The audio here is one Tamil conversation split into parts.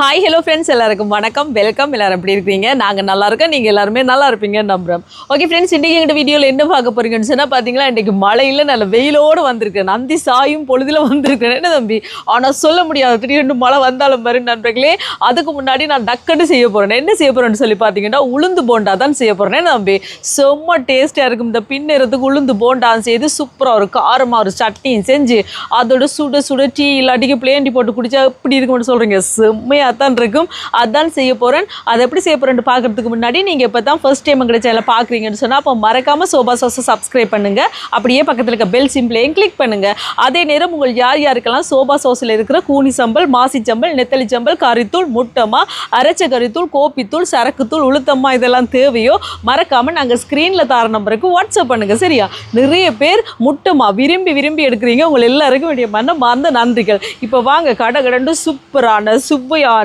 ஹாய் ஹலோ ஃப்ரெண்ட்ஸ் எல்லாருக்கும் வணக்கம். வெல்கம் எல்லாரும் எப்படி இருக்கீங்க நாங்கள் நல்லா இருக்கோம். நீங்கள் எல்லாருமே நல்லா இருப்பீங்கன்னு நம்புகிறோம் ஓகே ஃப்ரெண்ட்ஸ் இன்றைக்கி எங்கள் வீடியோவில் என்ன பார்க்க போறீங்கன்னு சொன்னால் பார்த்தீங்களா இன்றைக்கி மழையில் நல்ல வெயிலோடு வந்திருக்கேன் நந்தி சாயும் பொழுதில் வந்திருக்கேன் என்ன தம்பி? ஆனால் சொல்ல முடியாது. திடீர்னு மழை வந்தாலும் பாரு நண்பர்களே. அதுக்கு முன்னாடி நான் டக்குன்னு செய்ய போகிறேன் என்ன செய்ய போகிறேன்னு சொல்லி பார்த்தீங்கன்னா உளுந்து போண்டா தான் செய்ய போகிறேன் என்ன தம்பி? செம்ம டேஸ்ட்டாக இருக்கும். இந்த பின்னறதுக்கு உளுந்து போண்டா செய்து சூப்பராக ஒரு காரமாக ஒரு சட்னியும் செஞ்சு அதோட சுட சுட டீ இல்லாட்டிக்கு பிளேண்டி போட்டு குடிச்சா எப்படி இருக்கும்னு சொல்கிறீங்க செம்மையாக அதான் இருக்கும். அதான் செய்ய போகிறேன் அதை எப்படி செய்ய போகிறேன்னு பார்க்கறதுக்கு முன்னாடி நீங்கள் இப்போ தான் ஃபர்ஸ்ட் டைம் எங்களை சேனலை பார்க்குறீங்கன்னு சொன்னால் அப்போ மறக்காமல் சோபா சாஸை சப்ஸ்கிரைப் பண்ணுங்கள் அப்படியே பக்கத்தில் இருக்க பெல் சிம்பிளையும் கிளிக் பண்ணுங்கள் அதே நேரம் உங்கள் யார் யாருக்கெல்லாம் சோபா சாஸில் இருக்கிற கூனி சம்பல் மாசி சம்பல் நெத்தலி சம்பல் கறித்தூள் முட்டமா அரைச்ச கறித்தூள் கோப்பித்தூள் சரக்குத்தூள் உளுத்தம்மா இதெல்லாம் தேவையோ மறக்காமல் நாங்கள் ஸ்க்ரீனில் தர நம்பருக்கு வாட்ஸ்அப் பண்ணுங்கள் சரியா? நிறைய பேர் முட்டமா விரும்பி விரும்பி எடுக்கிறீங்க. உங்கள் எல்லாருக்கும் வேண்டிய மன மறந்த நன்றிகள். இப்போ வாங்க கடை கடண்டு சூப்பரான சுவையான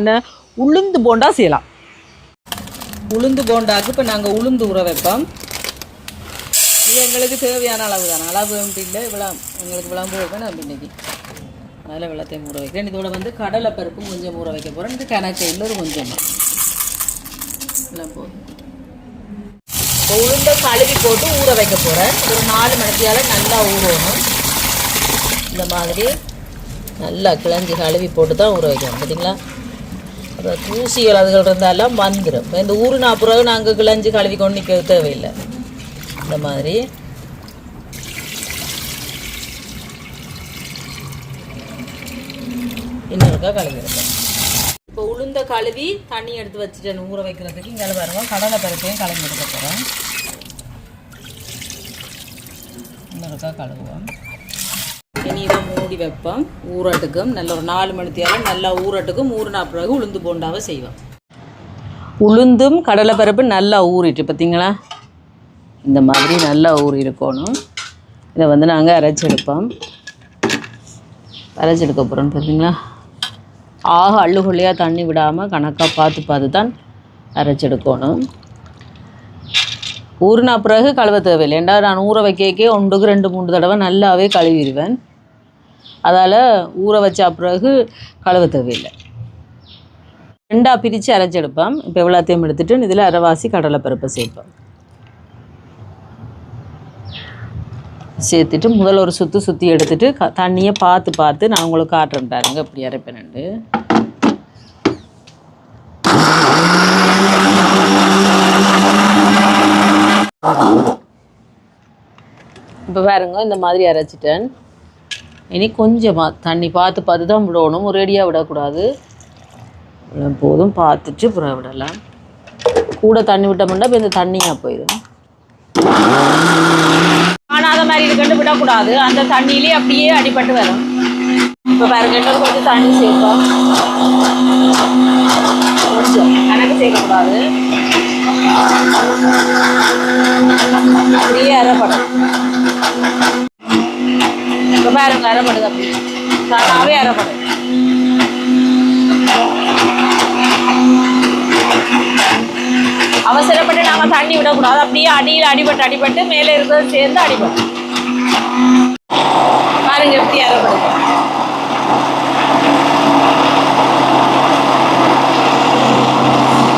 உளுந்து போண்டா செய்யலாம். உளுந்து போண்டாக்கு இப்போ நாங்கள் உளுந்து ஊற வைப்போம். இது எங்களுக்கு தேவையான அளவு தான் அளவு இல்லை இவ்வளோ எங்களுக்கு விளம்பு வைப்பேன் நம்ம இன்னைக்கு. அதில் வெள்ளத்தையும் ஊற வைக்கிறேன். இதோட வந்து கடலை பருப்பும் கொஞ்சம் ஊற வைக்க போகிறேன் இது கணக்கு இன்னொரு கொஞ்சம் எல்லாம் போதும் இப்போ உளுந்த கழுவி போட்டு ஊற வைக்க போகிறேன் ஒரு நாலு மணித்தியால் நல்லா ஊறணும். இந்த மாதிரி நல்லா கிளஞ்சி கழுவி போட்டு தான் ஊற வைக்கணும். பார்த்தீங்களா அப்புறம் தூசி அதுகள் இருந்தாலும் வந்துடும் இப்போ இந்த ஊறுனா பிறகு நாங்கள் கிளஞ்சி கழுவி கொண்டு நிற்க தேவையில்லை. இந்த மாதிரி. இன்னொருக்கா கழுவி இப்போ உளுந்த கழுவி தண்ணி எடுத்து வச்சுட்டேன் ஊற வைக்கிறதுக்கு. இங்கே வருவோம் கடலை பருப்பையும் கலந்து எடுக்க போகிறோம் இன்னொருக்கா கழுவுவோம். இனி தான் மூடி வைப்போம். ஊரட்டுக்கும் நல்ல ஒரு நாலு மணி நல்லா ஊரட்டுக்கும் ஊறினா பிறகு உளுந்து போண்டாவை செய்வோம். உளுந்தும் கடலைப்பருப்பு நல்லா ஊறிட்டு பார்த்தீங்களா? இந்த மாதிரி நல்லா ஊறி இருக்கணும். இதை வந்து நாங்கள் அரைச்செடுப்போம் அரைச்செடுக்க போகிறோம் பார்த்தீங்களா? ஆக அள்ளுகுள்ளையாக தண்ணி விடாமல் கணக்காக பார்த்து பார்த்து தான் அரைச்செடுக்கணும் ஊறினா பிறகு கழுவ தேவையில்லை. ஏண்டா நான் ஊற வைக்கக்கே ஒன்றுக்கு ரெண்டு மூணு தடவை நல்லாவே கழுவிடுவேன். அதால் ஊற வச்ச பிறகு கழுவ தேவையில்லை. ரெண்டாக பிரித்து அரைச்செடுப்பேன் இப்போ எவ்வளோத்தையும் எடுத்துட்டு இதில் அரைவாசி கடலைப்பருப்பை சேர்ப்போம். சேர்த்துட்டு முதல்ல ஒரு சுத்து சுற்றி எடுத்துட்டு க தண்ணியை பார்த்து பார்த்து நான் உங்களுக்கு காட்டுறேன் பாருங்க. இப்படி அரைப்பேன்ண்டு இப்போ பாருங்க இந்த மாதிரி அரைச்சிட்டேன். இனி கொஞ்சமாக தண்ணி பார்த்து பார்த்து தான் விடணும். ஒரேடியாக விடக்கூடாது. போதும். பார்த்துட்டு அப்புறம் விடலாம். கூட தண்ணி விட்டோம்னா இப்போ இந்த தண்ணியாக போயிடும் காணாத மாதிரி இருக்குன்னு விடக்கூடாது. அந்த தண்ணியிலே அப்படியே அடிபட்டு வரும். இப்போ பாருங்க இன்னொரு கொஞ்சம் தண்ணி சேர்ப்போம் கொஞ்சம் கணக்கு சேர்க்கக்கூடாது. அப்படியே அரைப்படும் ரொம்ப பாருங்க அரைப்படுது அப்படி தானாகவே அரைப்படுது அவசரப்பட்டு நாம தண்ணி விடக்கூடாது. அப்படியே அடியில் அடிபட்டு அடிபட்டு மேலே இருக்கிறது சேர்ந்து அடிபடும். பாருங்க எப்படி அரைப்படுது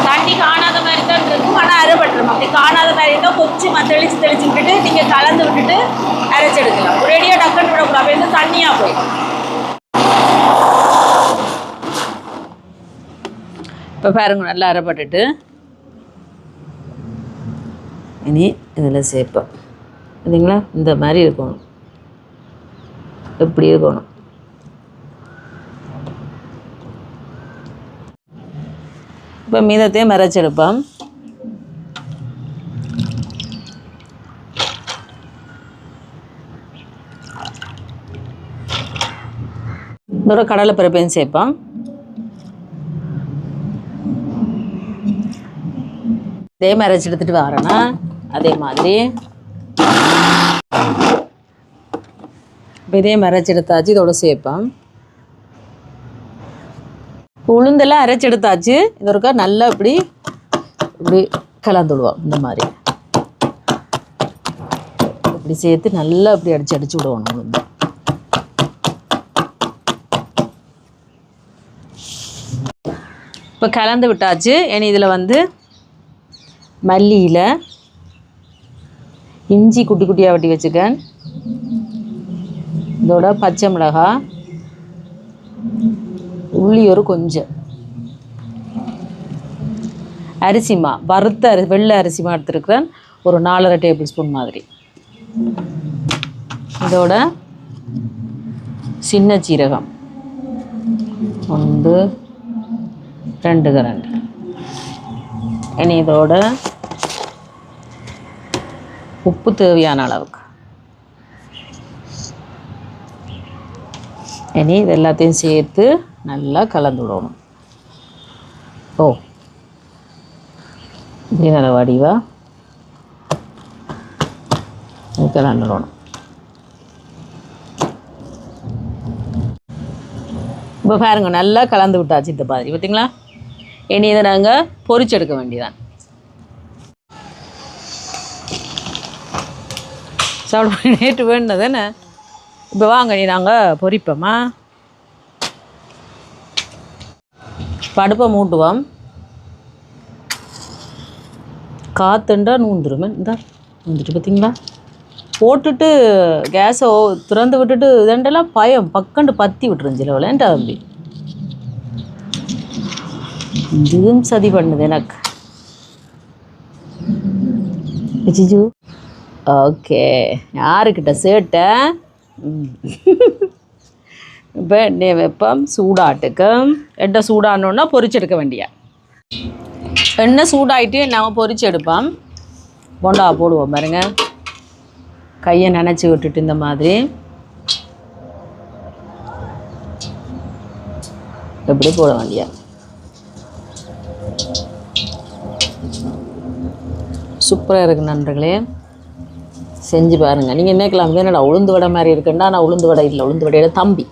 தண்ணி காணாத மாதிரி தான் இருக்கும். ஆனால் அரைப்பட்டுரும் அப்படி காணாத மாதிரி இருந்தால் கொஞ்சம் தெளித்து தெளிச்சு விட்டுட்டு நீங்கள் கலந்து விட்டுட்டு அரைச்செடுக்கலாம் ஒரே டக்குன்னு அப்போ வந்து தண்ணியாக போயிடும் இப்போ பாருங்க நல்லா அரைப்பட்டுட்டு. இனி இதில் சேர்ப்போம். இல்லைங்களா இந்த மாதிரி இருக்கணும். இப்படி இருக்கணும். இப்போ மீதத்தையும் மறைச்செடுப்போம் இதோட கடலைப்பருப்பையும் சேர்ப்போம். இதே மாதிரி அரைச்சி எடுத்துட்டு வரேன்னா அதே மாதிரி. இப்போ இதே மாதிரி அரைச்சி எடுத்தாச்சு இதோட சேர்ப்பேன் உளுந்தெல்லாம் அரைச்சி எடுத்தாச்சு இது ஒருக்கா நல்லா இப்படி இப்படி கலந்துடுவோம் இந்த மாதிரி. இப்படி சேர்த்து நல்லா இப்படி அடிச்சு அடிச்சு விடுவோம் உளுந்து. இப்போ கலந்து விட்டாச்சு. இனி இதில் வந்து மல்லியில் இஞ்சி குட்டி குட்டியாக வெட்டி வச்சுக்கேன் இதோட பச்சை மிளகா உள்ளி ஒரு கொஞ்சம். அரிசிமா வறுத்த அரி வெள்ளை அரிசிமா எடுத்துருக்கிறேன். ஒரு நாலரை டேபிள் ஸ்பூன் மாதிரி. இதோட சின்ன சீரகம். ஒன்று ரெண்டு கரண்ட் இனி இதோட உப்பு தேவையான அளவுக்கு. இனி இது எல்லாத்தையும் சேர்த்து நல்லா கலந்து விடணும். ஓ. இப்படி நல்ல வடிவா? கலந்து விடணும். இப்போ பாருங்க நல்லா கலந்து விட்டாச்சு இந்த மாதிரி பார்த்தீங்களா இனி இதை நாங்கள் பொறிச்செடுக்க வேண்டியதான் சாப்பிட நேற்று வேணும் தானே இப்போ வாங்க நீ நாங்கள் பொறிப்போம்மா படுப்பை மூட்டுவோம். காத்துண்டா நூந்துருமே. இந்த நூந்துட்டு பார்த்தீங்களா போட்டுட்டு கேஸை திறந்து விட்டுட்டு இதெண்டெல்லாம் பயம். பக்கண்டு பற்றி விட்டுருந்துச்சு இல்லை விளையாண்டா தம்பி? இதுவும் சதி பண்ணுது எனக்கு ஜிஜு ஓகே யாருக்கிட்ட சேட்டை இப்போ நே வெப்பம் சூடாட்டுக்கு எண்ணெய் சூடானோன்னா எடுக்க வேண்டிய எண்ணெய் சூடாயிட்டு நாம் பொரிச்சு எடுப்போம் போண்டா போடுவோம் பாருங்க கையை நினச்சி விட்டுட்டு இந்த மாதிரி எப்படி போட வேண்டிய சூப்பராக இருக்குது நண்பர்களே. செஞ்சு பாருங்கள் நீங்கள் நினைக்கலாம் என்னடா உளுந்து வடை மாதிரி இருக்குண்டா? நான் உளுந்து வடை இல்லை உளுந்து வடையோட தம்பி.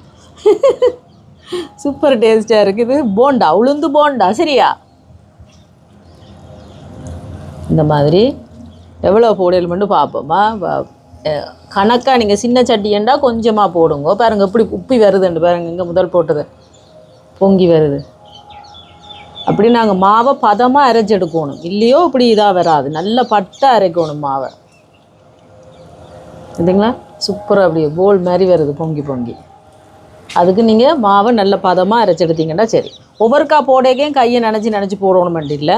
சூப்பர் டேஸ்ட்டாக இருக்குது. போண்டா உளுந்து போண்டா சரியா? இந்த மாதிரி எவ்வளோ போடலுமெண்டு பார்ப்போமா கணக்காக நீங்கள் சின்ன சட்டியண்டா கொஞ்சமாக போடுங்க. பாருங்கள் எப்படி உப்பி வருதுண்டு பாருங்க இங்கே முதல் போட்டது. பொங்கி வருது. அப்படி நாங்கள் மாவை பதமாக அரைச்சி எடுக்கணும். இல்லையோ இப்படி இதாக வராது. நல்ல பட்டை அரைக்கணும் மாவை. இதுங்களா சூப்பராக அப்படியே போல் மாதிரி வருது பொங்கி பொங்கி. அதுக்கு நீங்கள் மாவை நல்ல பதமாக அரைச்செடுத்தீங்கன்னா சரி. ஒவ்வொருக்கா போடக்கையும் கையை நினச்சி நினச்சி போடணும் இல்லை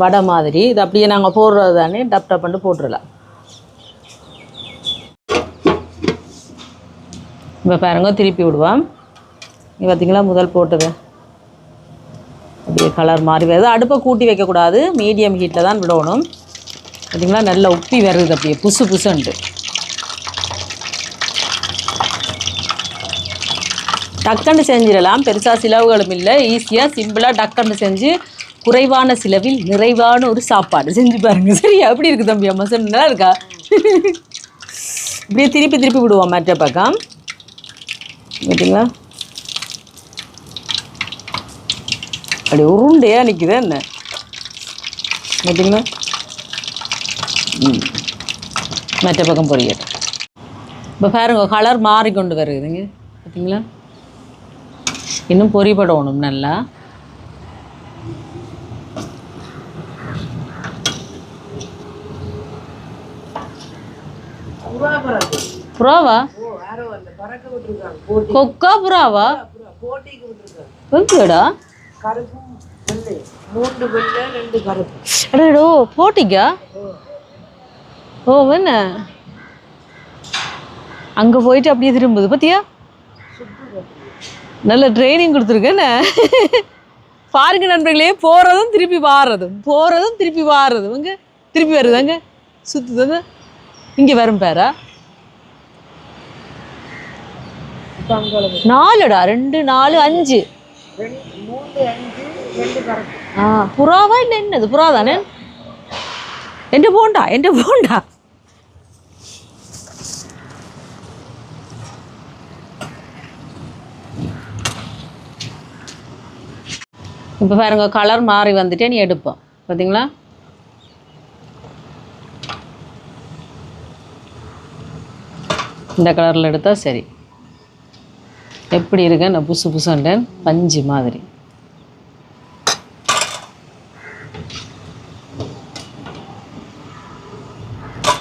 வடை மாதிரி. இது அப்படியே நாங்கள் போடுறது தானே டப் டப் பண்ணிட்டு போட்டுடலாம் இப்போ பாருங்க திருப்பி விடுவோம் நீ பார்த்தீங்களா முதல் போட்டதை. அப்படியே கலர் மாறி வருது. அடுப்பை கூட்டி வைக்கக்கூடாது. மீடியம் ஹீட்டில் தான் விடணும். பார்த்தீங்களா நல்லா உப்பி வருது அப்படியே. புசு புசுன்ட்டு. டக்குன்னு செஞ்சிடலாம். பெருசாக செலவுகளும் இல்லை. ஈஸியாக சிம்பிளாக டக்குன்னு செஞ்சு குறைவான செலவில் நிறைவான ஒரு சாப்பாடு செஞ்சு பாருங்கள் சரியா? எப்படி இருக்குது தம்பி அம்மா? சொன்ன நல்லா இருக்கா? இப்படியே திருப்பி திருப்பி விடுவோம் மற்ற பக்கம். பார்த்தீங்களா அப்படி உருண்டையாக நிற்குது என்ன? பார்த்தீங்களா ம். மற்ற பக்கம் பொரியல் இப்போ பாருங்க கலர் மாறிக்கொண்டு வருதுங்க. பார்த்தீங்களா இன்னும் பொரிபடணும் நல்லா. புறாவா? கொக்கா புறாவா? எங்கடா? அடடோ போட்டிக்கா? ஓ என்ன அங்கே போயிட்டு அப்படியே திரும்புது. பார்த்தியா நல்ல ட்ரைனிங் கொடுத்துருக்கேன்னு பாருங்க நண்பர்களே போகிறதும் திருப்பி வாரதும். போகிறதும் திருப்பி வாரதும். அங்கே திருப்பி வருதாங்க சுற்றுதாங்க இங்கே வரும் பேரா? நாலுடா ரெண்டு நாலு அஞ்சு. ஆ புறாவா இல்லை என்னது புறா தானே എൻ്റെ പോണ്ട എൻ്റെ പോണ്ട இப்போ பாருங்க கலர் மாறி வந்துட்டே நீ எடுப்போம் பார்த்தீங்களா இந்த கலரில் எடுத்தால் சரி எப்படி இருக்கு நான் புசு புசுண்டேன் பஞ்சு மாதிரி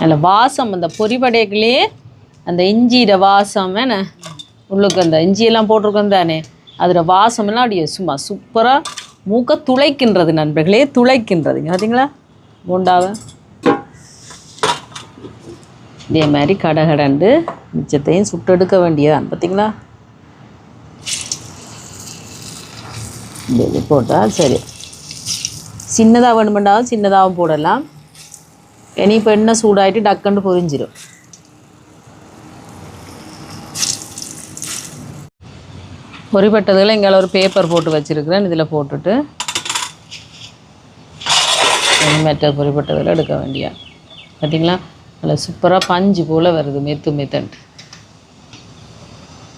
அதில் வாசம் அந்த பொறிவடைகளே அந்த இஞ்சியிட வாசம் என்ன? உள்ளுக்கு அந்த இஞ்சியெல்லாம் போட்டிருக்கோம் தானே. அதில் வாசமெல்லாம் அப்படியே சும்மா சூப்பராக மூக்க துளைக்கின்றது நண்பர்களே துளைக்கின்றதுங்க பார்த்தீங்களா போண்டாவை. இதே மாதிரி கடகடண்டு மிச்சத்தையும் சுட்டெடுக்க வேண்டியதான் பார்த்தீங்களா இது போட்டால் சரி. சின்னதாக வேணுமெண்டாவும் சின்னதாகவும் போடலாம். இனி இப்போ எண்ணெய் சூடாயிட்டு டக்குன்னு பொரிஞ்சிடும் பொரிப்பட்டதில் ஒரு பேப்பர் போட்டு வச்சுருக்கிறேன் இதில் போட்டுட்டு மெத்த பொறிப்பட்டதில் எடுக்க வேண்டிய பார்த்தீங்களா அதில் சூப்பராக பஞ்சு போல் வருது மெத்து மெத்தன்ட்டு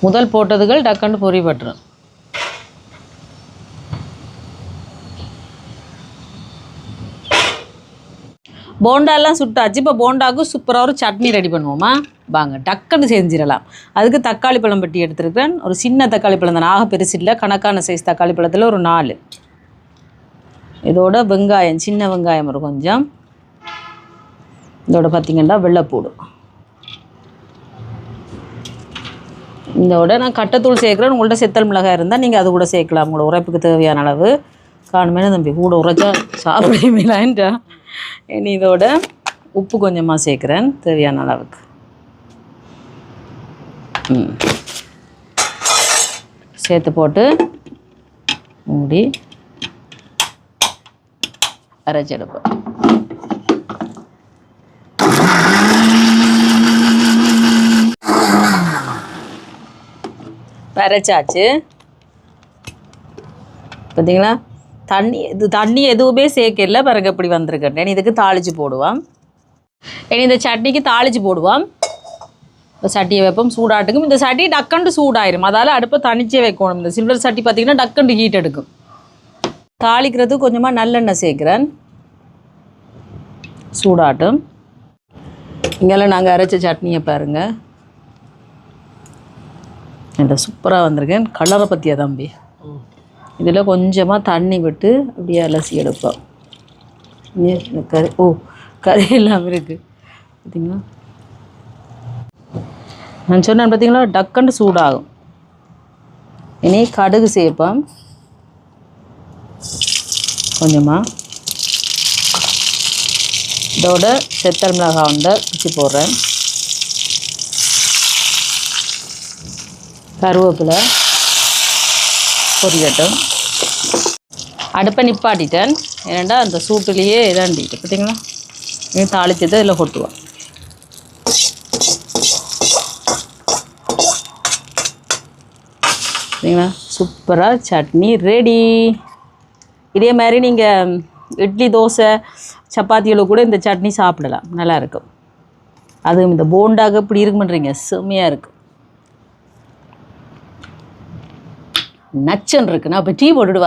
முதல் போட்டதுகள் டக்குன்னு பொறிப்பட்டுரும் போண்டாலாம் சுட்டாச்சு. இப்போ போண்டாவுக்கு சூப்பராக ஒரு சட்னி ரெடி பண்ணுவோமா? வாங்க டக்குன்னு செஞ்சிடலாம். அதுக்கு தக்காளி பழம் பெட்டி எடுத்துருக்கிறேன். ஒரு சின்ன தக்காளி பழம் தான். ஆக பெருசு இல்லை. கணக்கான சைஸ் தக்காளி பழத்தில் ஒரு நாலு. இதோட வெங்காயம் சின்ன வெங்காயம் ஒரு கொஞ்சம். இதோட பார்த்திங்கன்னா வெள்ளைப்பூடு. இதோட நான் கட்டத்தூள் சேர்க்குறேன். உங்கள்கிட்ட செத்தல் மிளகாய் இருந்தால் நீங்கள் அது கூட சேர்க்கலாம். உங்களோட உரைப்புக்கு தேவையான அளவு. காணுமே தம்பி கூட உரைச்சா சாப்பிடுவீங்களான்ட்டா இனி இதோட உப்பு கொஞ்சமாக சேர்க்குறேன் தேவையான அளவுக்கு. சேர்த்து போட்டு மூடி அரைச்செடுப்பேன் அரைச்சாச்சு. பார்த்தீங்களா தண்ணி இது தண்ணி எதுவுமே சேர்க்கல. பிறகு இப்படி வந்திருக்கேன் இதுக்கு தாளித்து போடுவான் இனி இந்த சட்னிக்கு தாளித்து போடுவான் இப்போ சட்டியை வைப்போம் சூடாட்டுக்கும். இந்த சட்டி டக்கண்டு சூடாயிரும். அதால் அடுப்பை தனிச்சே வைக்கணும். இந்த சில்வர் சட்டி பார்த்திங்கன்னா டக்கண்டு ஹீட் எடுக்கும். தாளிக்கிறது கொஞ்சமாக நல்லெண்ணெய் சேர்க்குறேன். சூடாட்டும். இங்கெல்லாம் நாங்கள் அரைச்ச சட்னியை பாருங்கள் இந்த சூப்பராக வந்திருக்கேன். கலரை பற்றியா தம்பி? இதில் கொஞ்சமாக தண்ணி விட்டு அப்படியே அலசி எடுப்போம். நீ- கறி ஓ கறி இல்லாமல் இருக்குது பார்த்தீங்களா நான் சொன்னேன் பார்த்தீங்களா டக்குன்னு சூடாகும். இனி கடுகு சேர்ப்போம். கொஞ்சமாக இதோட செத்தல் மிளகாய் உண்டை பிச்சு போடுறேன். கருவேப்பிலை பொரியட்டும். அடுப்பை நிப்பாட்டிட்டேன். ஏன்னா அந்த சூட்டுலேயே இதாண்டிட்டு பார்த்தீங்களா இது தாளிச்சதை இதில் கொட்டுவோம். பார்த்தீங்களா சூப்பராக சட்னி ரெடி இதே மாதிரி நீங்கள் இட்லி தோசை சப்பாத்தியில் கூட இந்த சட்னி சாப்பிடலாம். நல்லா இருக்கும். அதுவும் இந்த போண்டாக இப்படி இருக்கு பண்ணுறீங்க செம்மையாக இருக்கும். நச்சன் இருக்குண்ணா இப்போ டீ போட்டுட்டு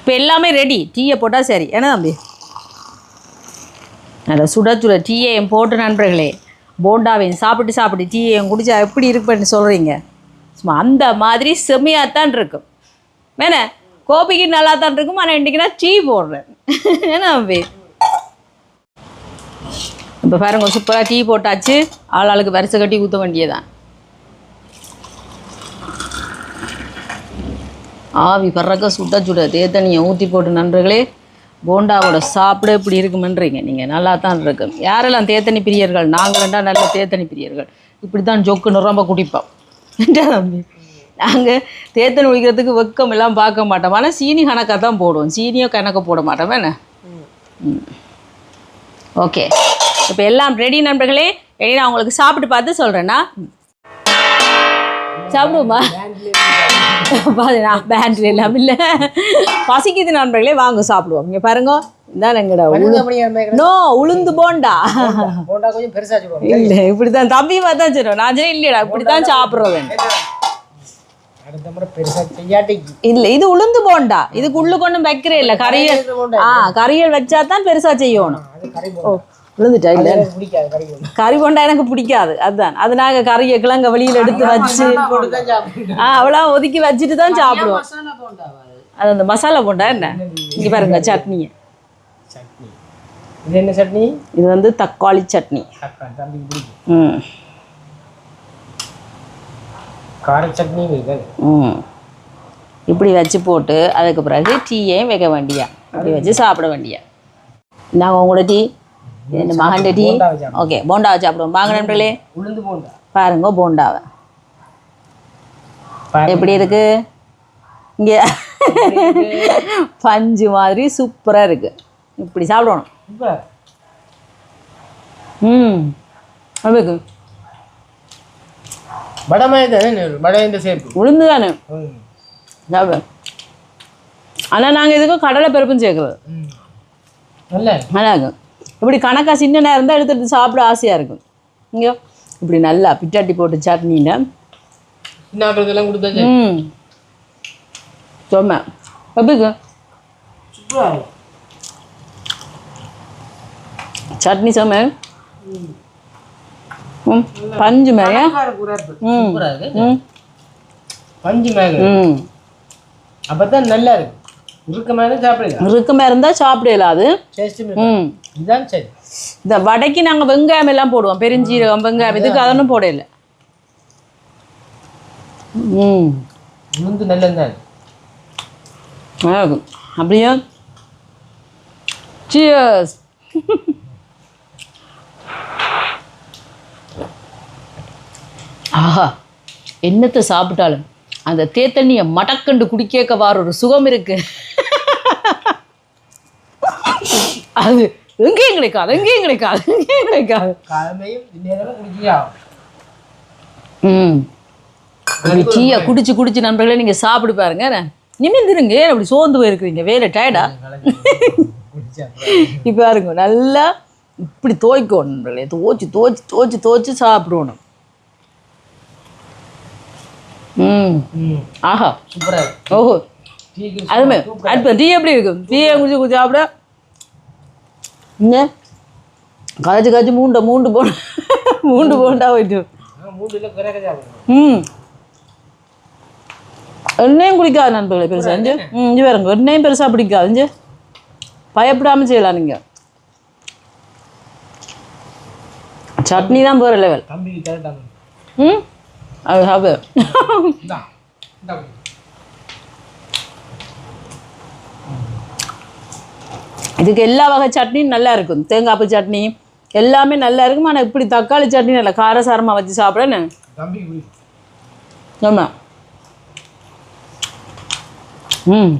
இப்போ எல்லாமே ரெடி டீயை போட்டால் சரி. என்ன தம்பி? அதை சுட சுட டீயையும் போட்டு நண்பர்களே. போண்டாவையும் சாப்பிட்டு சாப்பிட்டு டீயையும் குடிச்சா எப்படி இருக்குன்னு சொல்கிறீங்க சும்மா அந்த மாதிரி செம்மையாகத்தான் இருக்கும். வேணே கோபிக்கு நல்லா தான் இருக்கும். ஆனால் இன்றைக்கி நான் டீ போடுறேன். என்ன தம்பி? இப்போ பாருங்க சூப்பராக டீ போட்டாச்சு. ஆள் ஆளுக்கு வரிசை கட்டி ஊற்ற வேண்டியதான் ஆவி பறக்க சுட்ட சுட தேத்தனியை ஊற்றி போட்டு நண்பர்களே போண்டாவோட சாப்பிட இப்படி இருக்குமென்றீங்க. நீங்கள் நல்லா தான் இருக்கும். யாரெல்லாம் தேத்தனி பிரியர்கள்? நாங்கள் ரெண்டா நல்ல தேத்தனி பிரியர்கள். இப்படி தான் ஜொக்கு நிரம்ப குடிப்போம். தம்பி? நாங்கள் தேத்தனி குடிக்கிறதுக்கு வெக்கம் எல்லாம் பார்க்க மாட்டோம். ஆனால் சீனி கணக்காக தான் போடுவோம். சீனியோ கணக்கு போட மாட்டோம் என்ன? ம். ஓகே. இப்போ எல்லாம் ரெடி நண்பர்களே? ரெடி நான் உங்களுக்கு சாப்பிட்டு பார்த்து சொல்கிறேன்னா சாப்பிடுவோமா? நான் பேண்ட்ல எல்லாம் இல்லை. பசிக்குது நண்பர்களே வாங்க சாப்பிடுவோம். இங்கே பாருங்க இதான் எங்கடா நோ உளுந்து போண்டா. போண்டா கொஞ்சம் பெருசா இல்லை இப்படி தான் தம்பி பார்த்தா சரி நான் சரி இல்லையடா இப்படி தான் சாப்பிட்றது பெருசா இல்லை இது உளுந்து போண்டா. இதுக்கு உள்ளுக்கு ஒன்றும் வைக்கிறே இல்லை. கறியல் ஆ கறியல் வச்சா தான் பெருசாக செய்யணும் விழுந்துட்டா இல்லை? கறி போண்டா எனக்கு பிடிக்காது அதுதான் அது நாங்கள் கறியை கிழங்க வெளியில் எடுத்து வச்சு ஆ அவ்வளோ ஒதுக்கி வச்சுட்டு தான் சாப்பிடுவோம் அது அந்த மசாலா போண்டா என்ன? இங்கே பாருங்க சட்னியை. சட்னி. இது என்ன சட்னி? இது வந்து தக்காளி சட்னி. ம். கார சட்னி ம். இப்படி வச்சு போட்டு அதுக்கு பிறகு டீயையும் வைக்க வேண்டியா? அப்படி வச்சு சாப்பிட வேண்டியா? நாங்கள் உங்களோட டீ. இந்த மகன் டீ ஓகே போண்டா சாப்பிடுவோம். வாங்க நண்பர்களே. உளுந்து போண்டா. பாருங்க போண்டாவை. எப்படி இருக்கு? இங்கே பஞ்சு மாதிரி சூப்பராக இருக்கு. இப்படி சாப்பிடணும். ம் அதுக்கு வடமாய் தானே வடை இந்த சேர்ப்பு உளுந்து தானே. ம். சாப்பிடு. ஆனால் நாங்கள் இதுக்கு கடலை பருப்பும் சேர்க்குறது. நல்லா இருக்கும் இப்படி கணக்காக சின்ன நேரம் தான் எடுத்து எடுத்து சாப்பிட ஆசையாக இருக்கும். இங்கே இப்படி நல்லா பிட்டாட்டி போட்டு கொடுத்தாச்சு ம். சொம்ம. எப்படிக்கு. சட்னி சொம்ம. ம். பஞ்சு மேலே. ம். சூப்பரா இருக்கு. ம். பஞ்சு மேக ம். அப்பதான் நல்லா இருக்கு. உருக்கமாக தான் சாப்பிடுங்க இறுக்கமாக இருந்தால் சாப்பிடலாம் அது. டேஸ்ட் ம். இதுதான் சரி. இந்த வடைக்கு நாங்கள் வெங்காயம் எல்லாம் போடுவோம். பெருஞ்சீரகம் வெங்காயம் இதுக்கு அதொன்றும் போடல ம். உளுந்து நல்லது தான். நல்லா இருக்கும் அப்படியே? சியர்ஸ் ஆஹா என்னத்தை சாப்பிட்டாலும் அந்த தேத்தண்ணியை மடக்கண்டு குடிக்கேக்க வார ஒரு சுகம் இருக்கு. அது எங்கேயும் கிடைக்காது எங்கேயும் கிடைக்காது எங்கேயும் கிடைக்காது. ம். டீயை குடிச்சு குடிச்சு நண்பர்களே நீங்கள் சாப்பிடு பாருங்க நிமிந்திருங்க ஏன் அப்படி சோர்ந்து போயிருக்கிறீங்க? வேலை டயர்டா இப்போ பாருங்க நல்லா இப்படி துவைக்கணும் நண்பர்களே. துவைச்சு துவைச்சு துவைச்சு துவைச்சு சாப்பிடணும். ம். ஆஹா. சூப்பரா இருக்கு. ஓஹோ. அதுமே டீ எப்படி இருக்கும்? டீயை குடிச்சு குடிச்சு சாப்பிட இங்க காய்ச்சி காய்ச்சி மூண்டை மூண்டு போன மூண்டு போண்டா போயிட்டு ம் எண்ணெயும் குடிக்காது நண்பர்களே பெருசா இஞ்சு ம் இஞ்சி பாருங்க எண்ணெயும் பெருசா பிடிக்காது இஞ்சு பயப்படாம செய்யலாம் நீங்க சட்னி தான் போகிற லெவல் ம் அது சாப்பிடு இந்தா இந்தா குடி. இதுக்கு எல்லா வகை சட்னியும் நல்லா இருக்கும். தேங்காய்ப்பு சட்னி எல்லாமே நல்லா இருக்கும். ஆனால் இப்படி தக்காளி சட்னி நல்லா காரசாரமாக வச்சு சாப்பிடன்னு ஆமாம் ம்.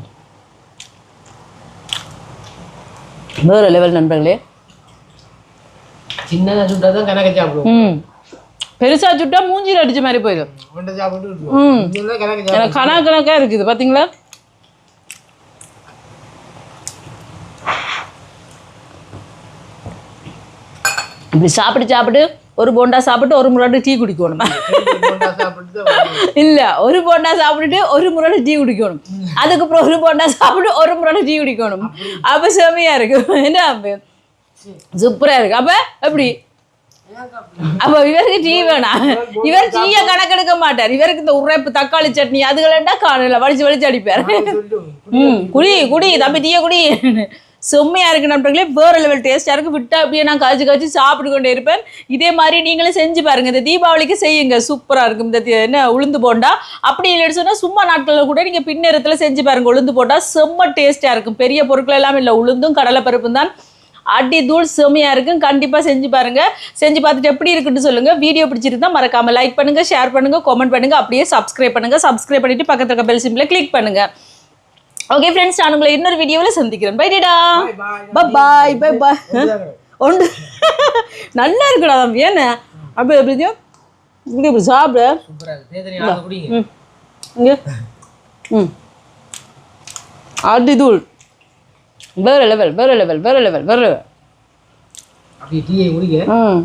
வேறு லெவல் நண்பர்களே. சின்னதாக சுட்டா தான் கணக்க சாப்பிடுவோம். ம். பெருசாக சுட்டா மூஞ்சியில் அடிச்ச மாதிரி போயிடும். ம். கணக்கு கணக்காக இருக்குது. பார்த்தீங்களா இப்படி சாப்பிட்டு சாப்பிட்டு ஒரு போண்டா சாப்பிட்டு ஒரு முறை டீ குடிக்கணும். இல்ல ஒரு போண்டா சாப்பிட்டுட்டு ஒரு முறை டீ குடிக்கணும். அதுக்கப்புறம் ஒரு போண்டா சாப்பிட்டு ஒரு முறை டீ குடிக்கணும். அப்ப செமையா இருக்கு. என்ன அப்ப? சூப்பரா இருக்கு. அப்ப எப்படி? அப்ப இவருக்கு டீ வேணாம். இவர் டீயை கணக்கெடுக்க மாட்டார். இவருக்கு இந்த உரைப்பு தக்காளி சட்னி அதுகளா காணல வலிச்சு வலிச்சு அடிப்பார். ம் குடி குடி தம்பி டீயை குடி. செம்மையா இருக்கு நண்பர்களே. வேற லெவல் டேஸ்ட்டாக இருக்குது விட்டால் அப்படியே நான் காய்ச்சி காய்ச்சி சாப்பிட்டு கொண்டே இருப்பேன். இதே மாதிரி நீங்களும் செஞ்சு பாருங்கள் இந்த தீபாவளிக்கு செய்யுங்க. சூப்பராக இருக்கும் இந்த என்ன உளுந்து போண்டா. அப்படி இல்லைன்னு சொன்னால் சும்மா நாட்களில் கூட நீங்கள் பின்னேரத்தில் செஞ்சு பாருங்கள் உளுந்து போண்டா செம்ம டேஸ்ட்டாக இருக்கும். பெரிய பொருட்கள் எல்லாம் இல்லை. உளுந்தும் கடலைப்பருப்பும் தான். அடி தூள் செமையாக இருக்கும் கண்டிப்பாக செஞ்சு பாருங்கள் செஞ்சு பார்த்துட்டு எப்படி இருக்குன்னு சொல்லுங்கள் வீடியோ பிடிச்சிருந்தா மறக்காமல் லைக் பண்ணுங்க ஷேர் பண்ணுங்கள் கமெண்ட் பண்ணுங்க. அப்படியே சப்ஸ்கிரைப் பண்ணுங்க. சப்ஸ்கிரைப் பண்ணிட்டு பக்கத்தில் இருக்க பெல் சிம்பிளை கிளிக் பண்ணுங்கள் ஓகே ஃப்ரெண்ட்ஸ் நான் உங்களை இன்னொரு வீடியோவில் சந்திக்கிறேன். பை டேடா. பாய் பை பாய் ஒன்று. நல்லா இருக்குடா தம்பி என்ன அப்படி எப்படி இங்கே இப்படி சாப்பிட. இங்கே. ம். அடி தூள். வேறு லெவல் வேறு லெவல் வேறு லெவல் வேறு லெவல் ம்.